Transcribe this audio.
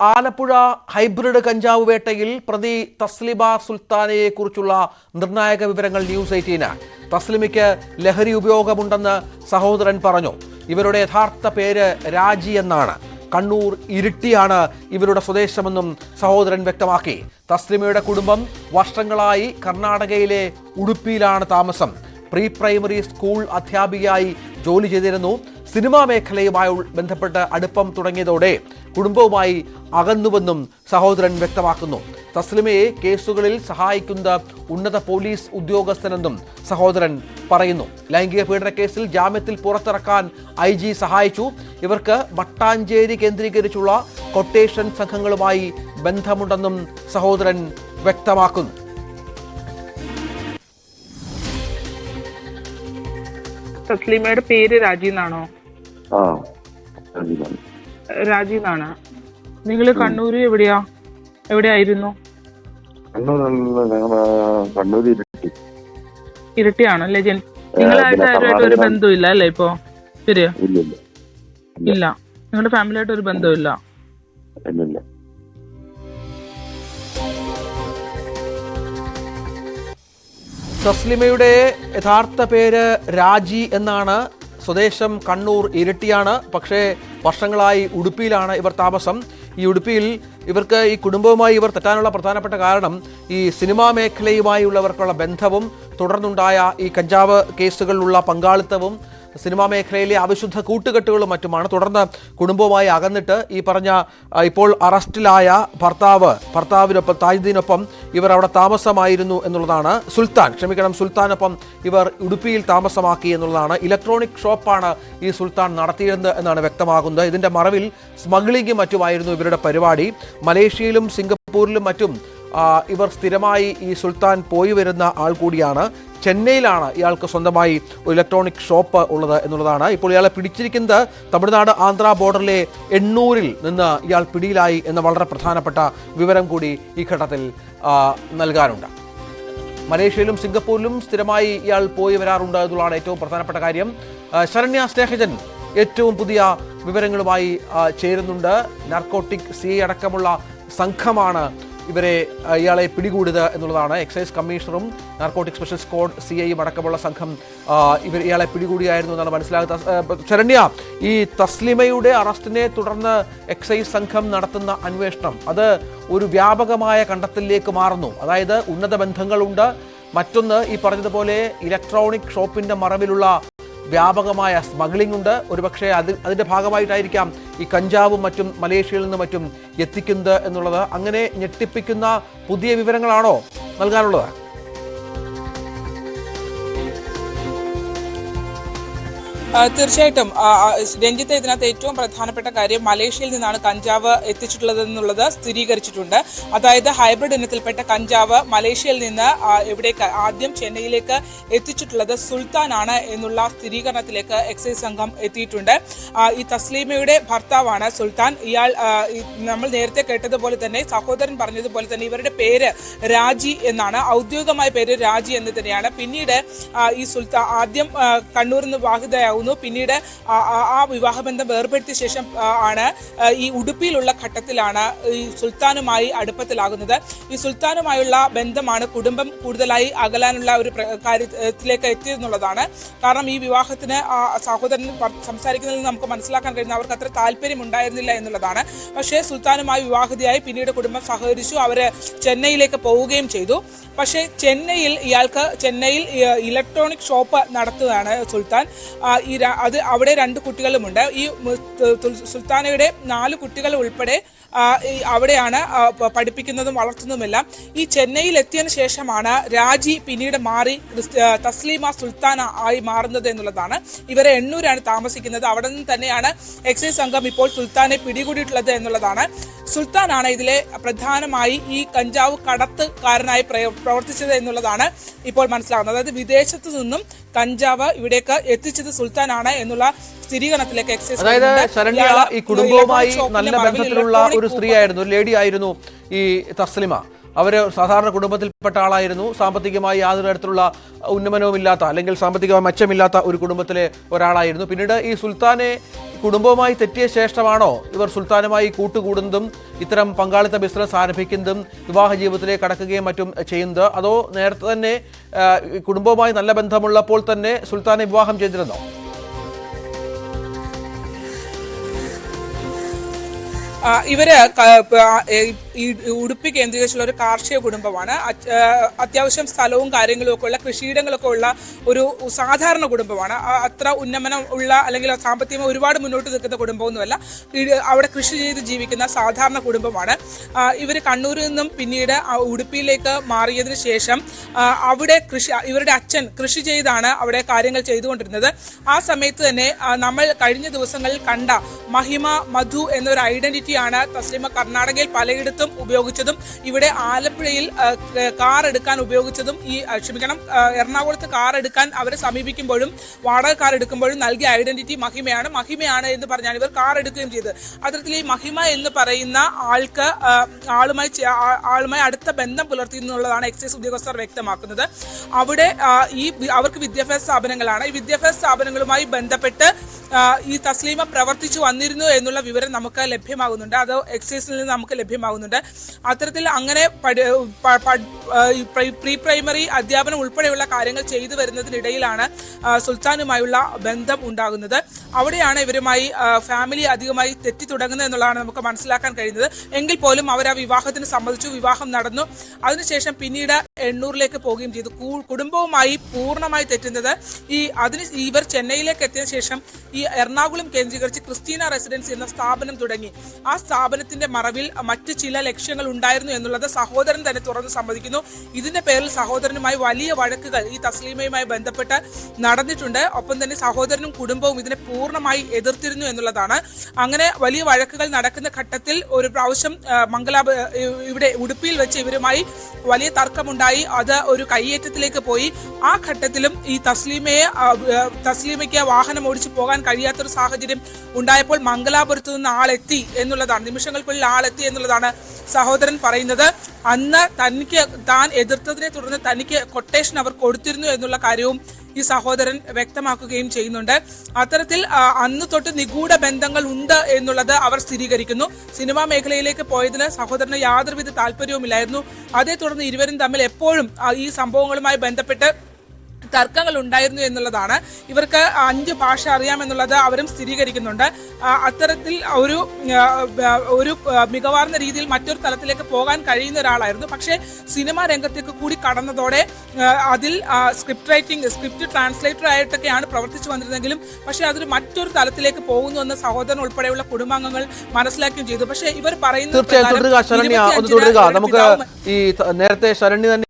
Alappuzha hybrid കഞ്ചാവ് വേട്ടയിൽ പ്രതി തസ്ലിബ സുൽത്താനയെ കുറിച്ചുള്ള നിർണായക വിവരങ്ങൾ ന്യൂസ് എയ്റ്റീന് തസ്ലിമയ്ക്ക് ലഹരി ഉപയോഗമുണ്ടെന്ന് സഹോദരൻ പറഞ്ഞു. ഇവരുടെ യഥാർത്ഥ പേര് രാജി എന്നാണ്. കണ്ണൂർ ഇരിട്ടിയാണ് ഇവരുടെ സ്വദേശമെന്നും സഹോദരൻ വ്യക്തമാക്കി. തസ്ലിമയുടെ കുടുംബം വർഷങ്ങളായി കർണാടകയിലെ ഉടുപ്പിയിലാണ് താമസം. പ്രീ പ്രൈമറി സ്കൂൾ അധ്യാപികയായി ജോലി ചെയ്തിരുന്നു. സിനിമാ മേഖലയുമായി ബന്ധപ്പെട്ട് അടുപ്പം തുടങ്ങിയതോടെ കുടുംബവുമായി അകന്നുവെന്നും സഹോദരൻ വ്യക്തമാക്കുന്നു. തസ്ലിമയെ കേസുകളിൽ സഹായിക്കുന്ന ഉന്നത പോലീസ് ഉദ്യോഗസ്ഥനെന്നും സഹോദരൻ പറയുന്നു. ലൈംഗിക പീഡന കേസിൽ ജാമ്യത്തിൽ പുറത്തിറക്കാൻ ഐ ജി സഹായിച്ചു. ഇവർക്ക് മട്ടാഞ്ചേരി കേന്ദ്രീകരിച്ചുള്ള കൊട്ടേഷൻ സംഘങ്ങളുമായി ബന്ധമുണ്ടെന്നും സഹോദരൻ വ്യക്തമാക്കുന്നു. തസ്ലിമയുടെ പേര് രാജി എന്നാണോ? ആ രാജീവാണ്. നിങ്ങൾ കണ്ണൂര് എവിടെയാ? എവിടെയായിരുന്നു? കണ്ണൂർ ഞങ്ങൾ കണ്ണൂർ ഇരിട്ടി. ഇരട്ടിയാണല്ലേ? ജൻ നിങ്ങളായിട്ട് ആരുമായിട്ട് ഒരു ബന്ധമില്ല അല്ലേ ഇപ്പോ? ശരിയാ? ഇല്ല ഇല്ല. ഇല്ല. നിങ്ങളുടെ ഫാമിലിയായിട്ട് ഒരു ബന്ധമില്ല ഇല്ല. തസ്ലിമയുടെ യഥാർത്ഥ പേര് രാജി എന്നാണ് സ്വദേശം കണ്ണൂർ ഇരട്ടിയാണ്. പക്ഷേ വർഷങ്ങളായി ഉടുപ്പിയിലാണ് ഇവർ താമസം. ഈ ഉടുപ്പിയിൽ ഇവർക്ക് ഈ കുടുംബവുമായി ഇവർ തെറ്റാനുള്ള പ്രധാനപ്പെട്ട കാരണം ഈ സിനിമാ മേഖലയുമായുള്ളവർക്കുള്ള ബന്ധവും തുടർന്നുണ്ടായ ഈ കഞ്ചാവ് കേസുകളിലുള്ള പങ്കാളിത്തവും സിനിമാ മേഖലയിലെ അവിശുദ്ധ കൂട്ടുകെട്ടുകളും മറ്റുമാണ്. തുടർന്ന് കുടുംബവുമായി അകന്നിട്ട് ഈ പറഞ്ഞ ഇപ്പോൾ അറസ്റ്റിലായ ഭർത്താവ് ഭർത്താവിനൊപ്പം താജുദ്ദീനൊപ്പം ഇവർ അവിടെ താമസമായിരുന്നു എന്നുള്ളതാണ് സുൽത്താൻ. ക്ഷമിക്കണം സുൽത്താനൊപ്പം ഇവർ ഉടുപ്പിയിൽ താമസമാക്കി എന്നുള്ളതാണ് ഇലക്ട്രോണിക് ഷോപ്പാണ് ഈ സുൽത്താൻ നടത്തിയിരുന്നത് എന്നാണ് വ്യക്തമാകുന്നത്. ഇതിന്റെ മറവിൽ സ്മഗ്ലിംഗും മറ്റുമായിരുന്നു ഇവരുടെ പരിപാടി. മലേഷ്യയിലും സിംഗപ്പൂരിലും മറ്റും ഇവർ സ്ഥിരമായി ഈ സുൽത്താൻ പോയി വരുന്ന ആൾ കൂടിയാണ്. ചെന്നൈയിലാണ് ഇയാൾക്ക് സ്വന്തമായി ഒരു ഇലക്ട്രോണിക് ഷോപ്പ് ഉള്ളത് എന്നുള്ളതാണ്. ഇപ്പോൾ ഇയാളെ പിടിച്ചിരിക്കുന്നത് തമിഴ്നാട് ആന്ധ്ര ബോർഡറിലെ എണ്ണൂരിൽ നിന്ന് ഇയാൾ പിടിയിലായി എന്ന വളരെ പ്രധാനപ്പെട്ട വിവരം കൂടി ഈ ഘട്ടത്തിൽ നൽകാനുണ്ട്. മലേഷ്യയിലും സിംഗപ്പൂരിലും സ്ഥിരമായി ഇയാൾ പോയി വരാറുണ്ട് എന്നുള്ളതാണ് ഏറ്റവും പ്രധാനപ്പെട്ട കാര്യം. ശരണ്യ സ്നേഹജൻ ഏറ്റവും പുതിയ വിവരങ്ങളുമായി ചേരുന്നുണ്ട്. നാർക്കോട്ടിക് സി അടക്കമുള്ള സംഘമാണ് ഇവരെ ഇയാളെ പിടികൂടുക എന്നുള്ളതാണ്. എക്സൈസ് കമ്മീഷണറും നാർക്കോട്ടിക് സ്പെഷ്യൽ സ്ക്വാഡ് സി ഐയും അടക്കമുള്ള സംഘം ഇവർ ഇയാളെ പിടികൂടിയായിരുന്നു എന്നാണ് മനസ്സിലാകുന്നത്. ശരണ്യ ഈ തസ്ലിമയുടെ അറസ്റ്റിനെ തുടർന്ന് എക്സൈസ് സംഘം നടത്തുന്ന അന്വേഷണം അത് ഒരു വ്യാപകമായ കണ്ടെത്തലിലേക്ക് മാറുന്നു. അതായത് ഉന്നത ബന്ധങ്ങളുണ്ട്. മറ്റൊന്ന് ഈ പറഞ്ഞതുപോലെ ഇലക്ട്രോണിക് ഷോപ്പിന്റെ മറവിലുള്ള വ്യാപകമായ സ്മഗ്ലിംഗ് ഉണ്ട്. ഒരുപക്ഷെ അത് അതിന്റെ ഭാഗമായിട്ടായിരിക്കാം ഈ കഞ്ചാവും മറ്റും മലേഷ്യയിൽ നിന്ന് മറ്റും എത്തിക്കുന്നത് എന്നുള്ളത്. അങ്ങനെ ഞെട്ടിപ്പിക്കുന്ന പുതിയ വിവരങ്ങളാണോ നൽകാനുള്ളത്? തീർച്ചയായിട്ടും. രഞ്ജിത്ത് ഇതിനകത്ത് ഏറ്റവും പ്രധാനപ്പെട്ട കാര്യം മലേഷ്യയിൽ നിന്നാണ് കഞ്ചാവ് എത്തിച്ചിട്ടുള്ളതെന്നുള്ളത് സ്ഥിരീകരിച്ചിട്ടുണ്ട്. അതായത് ഹൈബ്രിഡ് ഇനത്തിൽപ്പെട്ട കഞ്ചാവ് മലേഷ്യയിൽ നിന്ന് എവിടെ ആദ്യം ചെന്നൈയിലേക്ക് എത്തിച്ചിട്ടുള്ളത് സുൽത്താൻ ആണ് എന്നുള്ള സ്ഥിരീകരണത്തിലേക്ക് എക്സൈസ് സംഘം എത്തിയിട്ടുണ്ട്. ഈ തസ്ലീമയുടെ ഭർത്താവാണ് സുൽത്താൻ. ഇയാൾ നമ്മൾ നേരത്തെ കേട്ടതുപോലെ തന്നെ സഹോദരൻ പറഞ്ഞതുപോലെ തന്നെ ഇവരുടെ പേര് രാജി എന്നാണ്. ഔദ്യോഗികമായ പേര് രാജി എന്ന് തന്നെയാണ്. പിന്നീട് ഈ സുൽത്താൻ ആദ്യം കണ്ണൂരിൽ നിന്ന് വിവാഹിതയാകുന്നു പിന്നീട് ആ- വിവാഹബന്ധം വേർപെടുത്തിയ ശേഷം ആണ് ഈ ഉടുപ്പിയിലുള്ള ഘട്ടത്തിലാണ് ഈ സുൽത്താനുമായി അടുപ്പത്തിലാകുന്നത്. ഈ സുൽത്താനുമായുള്ള ബന്ധമാണ് കുടുംബം കൂടുതലായി അകലാനുള്ള ഒരു കാര്യത്തിലേക്ക് എത്തിയെന്നുള്ളതാണ്. കാരണം ഈ വിവാഹത്തിന് സഹോദരൻ സംസാരിക്കുന്നതിൽ നമുക്ക് മനസ്സിലാക്കാൻ കഴിയുന്ന അവർക്ക് അത്ര താല്പര്യം ഉണ്ടായിരുന്നില്ല എന്നുള്ളതാണ്. പക്ഷേ സുൽത്താനുമായി വിവാഹിതയായി പിന്നീട് കുടുംബം സഹകരിച്ചു. അവർ ചെന്നൈയിലേക്ക് പോവുകയും ചെയ്തു. പക്ഷേ ചെന്നൈയിൽ ഇയാൾക്ക് ചെന്നൈയിൽ ഇലക്ട്രോണിക് ഷോപ്പ് നടത്തുകയാണ് സുൽത്താൻ. ഈ അത് അവിടെ രണ്ട് കുട്ടികളുമുണ്ട്. ഈ സുൽത്താനയുടെ നാല് കുട്ടികൾ ഉൾപ്പെടെ അവിടെയാണ് പഠിപ്പിക്കുന്നതും വളർത്തുന്നതുമെല്ലാം. ഈ ചെന്നൈയിൽ എത്തിയതിനു ശേഷമാണ് രാജി പിന്നീട് മാറി തസ്ലീമ സുൽത്താന ആയി മാറുന്നത് എന്നുള്ളതാണ്. ഇവരെ എണ്ണൂരാണ് താമസിക്കുന്നത്. അവിടെ നിന്ന് തന്നെയാണ് എക്സൈസ് സംഘം ഇപ്പോൾ സുൽത്താനെ പിടികൂടിയിട്ടുള്ളത് എന്നുള്ളതാണ്. സുൽത്താനാണ് ഇതിലെ പ്രധാനമായി ഈ കഞ്ചാവ് കടത്തുകാരനായി പ്രവർത്തിച്ചത് എന്നുള്ളതാണ് ഇപ്പോൾ മനസ്സിലാകുന്നത് അതായത് വിദേശത്തു നിന്നും കഞ്ചാവ് ഇവിടേക്ക് എത്തിച്ചത് സുൽത്താനാണ് എന്നുള്ള സ്ഥിരീകരണത്തിലേക്ക് എക്സൈസ് അതായത്. ശരണ്യ ഈ കുടുംബവുമായി നല്ല ബന്ധത്തിലുള്ള ഒരു സ്ത്രീ ആയിരുന്നു. ഒരു ലേഡി ആയിരുന്നു ഈ തസ്ലിമ. അവർ സാധാരണ കുടുംബത്തിൽപ്പെട്ട ആളായിരുന്നു. സാമ്പത്തികമായി യാതൊരു തരത്തിലുള്ള ഉന്നമനവും ഇല്ലാത്ത അല്ലെങ്കിൽ സാമ്പത്തികമായി മെച്ചമില്ലാത്ത ഒരു കുടുംബത്തിലെ ഒരാളായിരുന്നു. പിന്നീട് ഈ സുൽത്താനെ കുടുംബവുമായി തെറ്റിയ ശേഷമാണോ ഇവർ സുൽത്താനുമായി കൂട്ടുകൂടുന്നതും ഇത്തരം പങ്കാളിത്ത ബിസിനസ് ആരംഭിക്കുന്നതും വിവാഹ ജീവിതത്തിലേക്ക് കടക്കുകയും മറ്റും ചെയ്യുന്നത്? അതോ നേരത്തെ തന്നെ കുടുംബവുമായി നല്ല ബന്ധമുള്ളപ്പോൾ തന്നെ സുൽത്താനെ വിവാഹം ചെയ്തിരുന്നോ? ഇവർ ഉടുപ്പി കേന്ദ്രീകരിച്ചുള്ള ഒരു കാർഷിക കുടുംബമാണ്. അത്യാവശ്യം സ്ഥലവും കാര്യങ്ങളും ഒക്കെ ഉള്ള കൃഷിയിടങ്ങളൊക്കെ ഉള്ള ഒരു സാധാരണ കുടുംബമാണ്. അത്ര ഉന്നമനം ഉള്ള അല്ലെങ്കിൽ സാമ്പത്തികമായി ഒരുപാട് മുന്നോട്ട് നിൽക്കുന്ന കുടുംബമൊന്നുമല്ല. അവിടെ കൃഷി ചെയ്ത് ജീവിക്കുന്ന സാധാരണ കുടുംബമാണ്. ഇവർ കണ്ണൂരിൽ നിന്നും പിന്നീട് ഉടുപ്പിയിലേക്ക് മാറിയതിന് ശേഷം അവിടെ കൃഷി ഇവരുടെ അച്ഛൻ കൃഷി ചെയ്താണ് അവിടെ കാര്യങ്ങൾ ചെയ്തുകൊണ്ടിരുന്നത്. ആ സമയത്ത് തന്നെ നമ്മൾ കഴിഞ്ഞ ദിവസങ്ങളിൽ കണ്ട മഹിമ മധു എന്നൊരു ഐഡന്റിറ്റിയാണ് തസ്ലിമ കർണാടകയിൽ പലയിടത്തും ഉപയോഗിച്ചതും ഇവിടെ ആലപ്പുഴയിൽ കാർ എടുക്കാൻ ഉപയോഗിച്ചതും ഈ ക്ഷമിക്കണം എറണാകുളത്ത് കാർ എടുക്കാൻ അവരെ സമീപിക്കുമ്പോഴും വാടക കാർ എടുക്കുമ്പോഴും നൽകിയ ഐഡന്റിറ്റി മഹിമയാണ്. മഹിമയാണ് എന്ന് പറഞ്ഞാണ് ഇവർ കാർ എടുക്കുകയും ചെയ്തത്. അത്തരത്തിൽ ഈ മഹിമ എന്ന് പറയുന്ന ആൾക്ക് ആളുമായി ആളുമായി അടുത്ത ബന്ധം പുലർത്തി എന്നുള്ളതാണ് എക്സൈസ് ഉദ്യോഗസ്ഥർ വ്യക്തമാക്കുന്നത്. അവിടെ ഈ അവർക്ക് വിദ്യാഭ്യാസ സ്ഥാപനങ്ങളാണ്. ഈ വിദ്യാഭ്യാസ സ്ഥാപനങ്ങളുമായി ബന്ധപ്പെട്ട് ഈ തസ്ലീമ പ്രവർത്തിച്ചു വന്നിരുന്നു എന്നുള്ള വിവരം നമുക്ക് ലഭ്യമാകുന്നുണ്ട്. അത് എക്സൈസിൽ നിന്ന് നമുക്ക് ലഭ്യമാകുന്നുണ്ട്. അത്തരത്തിൽ അങ്ങനെ പ്രീ- പ്രീ പ്രൈമറി അധ്യാപനം ഉൾപ്പെടെയുള്ള കാര്യങ്ങൾ ചെയ്തു വരുന്നതിനിടയിലാണ് സുൽത്താനുമായുള്ള ബന്ധം ഉണ്ടാകുന്നത്. അവിടെയാണ് ഇവരുമായി ഫാമിലി അധികമായി തെറ്റി തുടങ്ങുന്നത് എന്നുള്ളതാണ് നമുക്ക് മനസ്സിലാക്കാൻ കഴിയുന്നത്. എങ്കിൽ പോലും അവർ ആ വിവാഹത്തിന് സമ്മതിച്ചു വിവാഹം നടന്നു. അതിനുശേഷം പിന്നീട് എണ്ണൂറിലേക്ക് പോവുകയും ചെയ്തു. കുടുംബവുമായി പൂർണമായി തെറ്റുന്നത് ഈ അതിന് ഇവർ ചെന്നൈയിലേക്ക് എത്തിയ ശേഷം ഈ എറണാകുളം കേന്ദ്രീകരിച്ച് ക്രിസ്റ്റീന റെസിഡൻസി എന്ന സ്ഥാപനം തുടങ്ങി. ആ സ്ഥാപനത്തിന്റെ മറവിൽ മറ്റ് ചില ലക്ഷ്യങ്ങൾ ഉണ്ടായിരുന്നു എന്നുള്ളത് സഹോദരൻ തന്നെ തുറന്ന് സമ്മതിക്കുന്നു. ഇതിന്റെ പേരിൽ സഹോദരനുമായി വലിയ വഴക്കുകൾ ഈ തസ്ലീമയുമായി ബന്ധപ്പെട്ട് നടന്നിട്ടുണ്ട്. ഒപ്പം തന്നെ സഹോദരനും കുടുംബവും ഇതിനെ പൂർണമായി എതിർത്തിരുന്നു എന്നുള്ളതാണ്. അങ്ങനെ വലിയ വഴക്കുകൾ നടക്കുന്ന ഘട്ടത്തിൽ ഒരു പ്രാവശ്യം മംഗലാപ ഇവിടെ ഉടുപ്പിയിൽ വെച്ച് ഇവരുമായി വലിയ തർക്കമുണ്ടായി. അത് ഒരു കയ്യേറ്റത്തിലേക്ക് പോയി. ആ ഘട്ടത്തിലും ഈ തസ്ലീമയെ തസ്ലീമയ്ക്ക് വാഹനം ഓടിച്ചു പോകാൻ കഴിയാത്തൊരു സാഹചര്യം ഉണ്ടായപ്പോൾ മംഗലാപുരത്ത് നിന്ന് ആളെത്തി എന്നുള്ളതാണ്. നിമിഷങ്ങൾക്കുള്ളിൽ ആളെത്തി എന്നുള്ളതാണ് സഹോദരൻ പറയുന്നത് അന്ന് തനിക്ക് താൻ എതിർത്തതിനെ തുടർന്ന് തനിക്ക് കൊട്ടേഷൻ അവർ കൊടുത്തിരുന്നു എന്നുള്ള കാര്യവും ഈ സഹോദരൻ വ്യക്തമാക്കുകയും ചെയ്യുന്നുണ്ട്. അത്തരത്തിൽ അന്ന് തൊട്ട് നിഗൂഢ ബന്ധങ്ങൾ ഉണ്ട് എന്നുള്ളത് അവർ സ്ഥിരീകരിക്കുന്നു. സിനിമാ മേഖലയിലേക്ക് പോയതിന് സഹോദരന് യാതൊരുവിധ താല്പര്യവുമില്ലായിരുന്നു. അതേ തുടർന്ന് ഇരുവരും തമ്മിൽ എപ്പോഴും ഈ സംഭവങ്ങളുമായി ബന്ധപ്പെട്ട് തർക്കങ്ങൾ ഉണ്ടായിരുന്നു എന്നുള്ളതാണ്. ഇവർക്ക് അഞ്ച് ഭാഷ അറിയാമെന്നുള്ളത് അവരും സ്ഥിരീകരിക്കുന്നുണ്ട്. അത്തരത്തിൽ ഒരു ഒരു മികവാർന്ന രീതിയിൽ മറ്റൊരു തലത്തിലേക്ക് പോകാൻ കഴിയുന്ന ഒരാളായിരുന്നു. പക്ഷേ സിനിമാ രംഗത്തേക്ക് കൂടി കടന്നതോടെ അതിൽ സ്ക്രിപ്റ്റ് റൈറ്റിംഗ് സ്ക്രിപ്റ്റ് ട്രാൻസ്ലേറ്റർ ആയിട്ടൊക്കെയാണ് പ്രവർത്തിച്ചു വന്നിരുന്നെങ്കിലും പക്ഷേ അതൊരു മറ്റൊരു തലത്തിലേക്ക് പോകുന്നു എന്ന് സഹോദരൻ ഉൾപ്പെടെയുള്ള കുടുംബാംഗങ്ങൾ മനസ്സിലാക്കുകയും ചെയ്തു. പക്ഷേ ഇവർ പറയുന്നത് തീർച്ചയായും പ്രകാരം തുടരുക ശരണ്യ ഒന്ന് 25 തുടരുക. ഇവരുടെ നമുക്ക് ഈ നേരത്തെ ശരണ്യ തന്നെ